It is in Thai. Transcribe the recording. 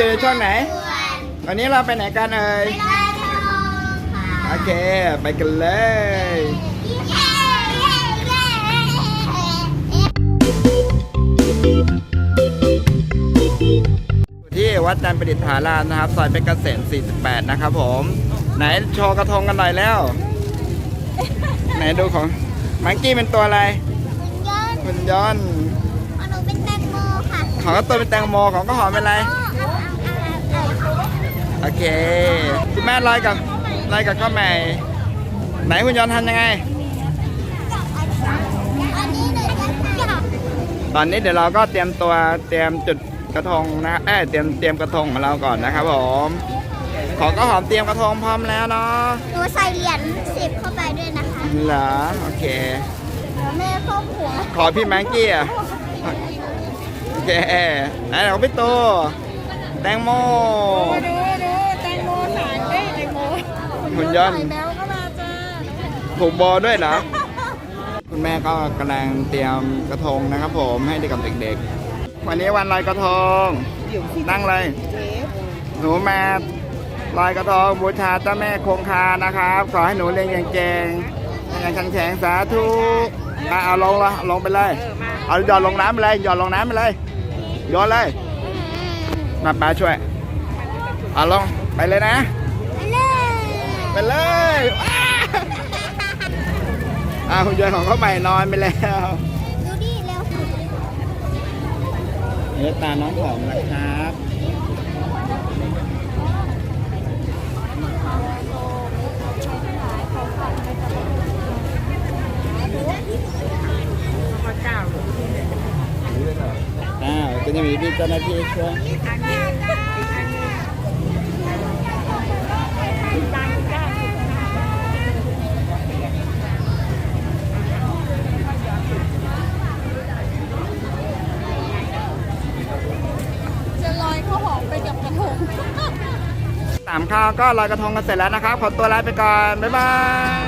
ดูช่องไหน วันนี้เราไปไหนกันเอ่ยไปลอยกระทงค่ะโอเค ไปกันเลยเย้เย้เย้ที่วัดจันทร์ประดิษฐารามนะครับ ซอยเป็นเกษม48 นะครับผม ไหนโชว์กระทงกันหน่อยแล้ว ไหนดูของ มังกี้เป็นตัวอะไรคุณยนต์คุณย้อนของหนูเป็นแตงโมค่ะของก็ตัวเป็นแตงโมของก็หอมเป็นอะไร โอเคคุณแม่ลอยกับลอยกับข้าวใหม่ ไหนคุณย้อนทำยังไงอันนี้หนูจะทำตอนนี้เดี๋ยวเราก็เตรียมตัวเตรียมจุดกระทงนะเอ้ยเตรียมเตรียมกระทงของเราก่อนนะครับผมของก็หอมเตรียมกระทงพร้อมแล้วเนาะหนูใส่เหรียญสิบเข้าไปด้วยนะคะเหรอโอเคแล้วแม่ครอบหัวขอพี่แมงกี้อะโอเคไหนของพี่ตูแตงโม ดูดูแตงโมสายเอ้ยแตงโม หุ่นยนต์ไข่แมวก็มาจ้าผูกโบด้วยเหรอ คุณแม่ก็กำลังเตรียมกระทงนะครับผมให้เด็กกับเด็กๆ วันนี้วันลอยกระทง นั่งเลยเจ๊หนูมาลอยกระทงบูชาเจ้าแม่คงคานะครับ ขอให้หนูเรียนเก่งๆเรียนแข็งๆสาธุอะเอาลงละลงไปเลยเออมาเอาหย่อนลงน้ำไปเลยหย่อนลงน้ำไปเลยโยนเลย มาป้าช่วยเอาลงไปเลยนะ ไปเลยไปเลยว้าอ่าคุณยายของเขาใหม่นอนไปแล้วดูดิเร็วเนื้อตาน้องหอมนะครับพระเจ้าอ้าวก็จะมีพี่เจ้าหน้าที่ช่วย สามข้าวก็ลอยกระทงกันเสร็จแล้วนะครับ ขอตัวลาไปก่อน บ๊ายบาย